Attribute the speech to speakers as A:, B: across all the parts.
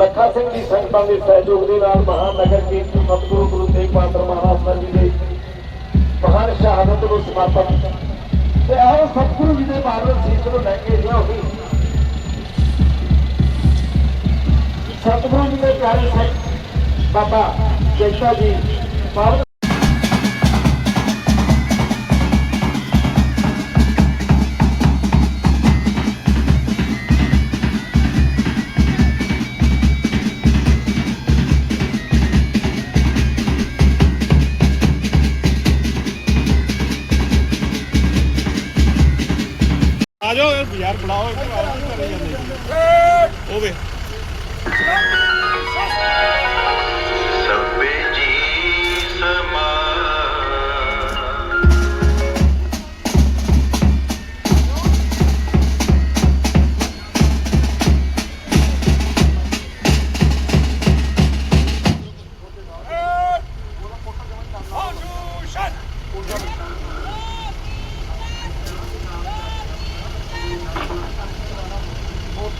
A: ਲੱਖਾ ਸਿੰਘ ਜੀ ਸੰਗਤਾਂ ਦੇ ਸਹਿਯੋਗ ਦੇ ਨਾਲ ਮਹਾਨਗਰ ਕੀਰਤਨ ਸਤਿਗੁਰੂ ਗੁਰੂ ਤੇਗ ਬਹਾਦਰ ਮਹਾਰਾਜ ਸਾਹਿਬ ਜੀ ਦੇ ਮਹਾਨ ਸ਼ਹਾਦਤ ਨੂੰ ਸਮਰਪਣ ਤੇ ਆਓ ਸਤਿਗੁਰੂ ਜੀ ਦੇ ਬਾਰੇ ਸੀਸ ਨੂੰ ਲੈ ਕੇ ਜਾਓ ਸਤਿਗੁਰੂ ਜੀ ਦੇ ਪਿਆਰੇ ਸਿੰਘ ਬਾਬਾ ਜੈਸਾ ਜੀ
B: ਆ ਜਾਓ ਯਾਰ ਬੁਲਾਓ ਕਰੇ ਜਾਂਦੇ ਉਹ ਵੇ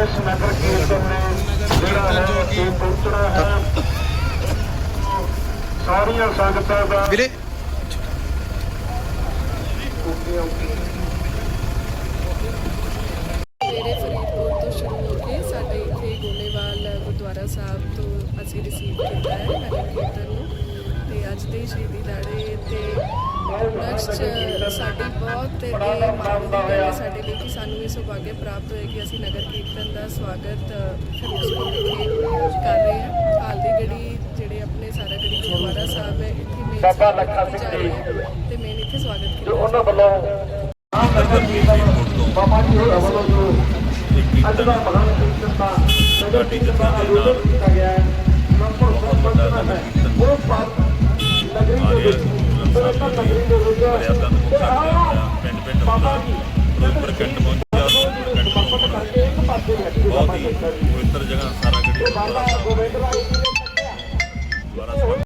A: ਨਗਰ ਕੀਰਤਨ ਨੇ ਜਿਹੜਾ ਹੈ ਇਹ ਪਹੁੰਚਣਾ ਹੈ। ਸਾਰੀਆਂ ਸੰਗਤਾਂ ਦਾ
B: ਵੀਰੇ।
C: ਮੇਰੇ ਫਰੀਦਕੋਟ ਤੋਂ ਸ਼ੁਰੂ ਹੋ ਕੇ ਸਾਡੇ ਇੱਥੇ ਗੋਲੇਵਾਲ ਗੁਰਦੁਆਰਾ ਸਾਹਿਬ ਤੋਂ ਅਸੀਂ ਰਿਸੀਵ ਕੀਤਾ ਹੈ ਨਗਰ ਕੀਰਤਨ ਨੂੰ। ਤੇ ਅੱਜ ਦੇ ਸ਼ਹੀਦੀ ਦਾੜੇ ਤੇ ਨੈਕਸਟ ਸਾਡੀ ਬਹੁਤ ਇਹ ਮਾਣ ਦੀ ਗੱਲ ਹੈ ਸਾਡੇ ਲਈ ਕਿ ਸਾਨੂੰ ਇਹ ਸੁਭਾਗਿਆ ਪ੍ਰਾਪਤ ਹੋਇਆ ਕਿ ਅਸੀਂ ਨਗਰ ਕੀਰਤਨ ਦਾ ਸਵਾਗਤ ਫਿਰੋਜ਼ਪੁਰ ਵਿਖੇ ਕਰ ਰਹੇ ਹਾਂ। ਹਾਲ ਦੀ ਗੜੀ ਜਿਹੜੇ ਆਪਣੇ ਸਾਰਾ ਗੜੀ ਗੁਰਦੁਆਰਾ ਸਾਹਿਬ ਹੈ ਇੱਥੇ ਮੇਨ
A: ਬਾਬਾ ਲੱਖਾ ਸਿੰਘ
C: ਜਾ ਤੇ ਮੇਨ ਇੱਥੇ ਸਵਾਗਤ
A: ਜੋ
C: ਕੀਤਾ
A: ਉਹਨਾਂ ਵੱਲੋਂ ਆਮ ਨਗਰ ਕੀਰਤਨ ਬਾਬਾ ਜੀ ਹੋਰਾਂ ਵੱਲੋਂ ਜੋ ਅੱਜ ਦਾ ਮਹਾਨ ਕੀਰਤਨ ਦਾ ਨਗਰ ਕੀਰਤਨ ਦਾ ਆਯੋਜਨ ਕੀਤਾ ਗਿਆ ਹੈ ਲਗਭਗ ਸੰਪੰਨ ਹੈ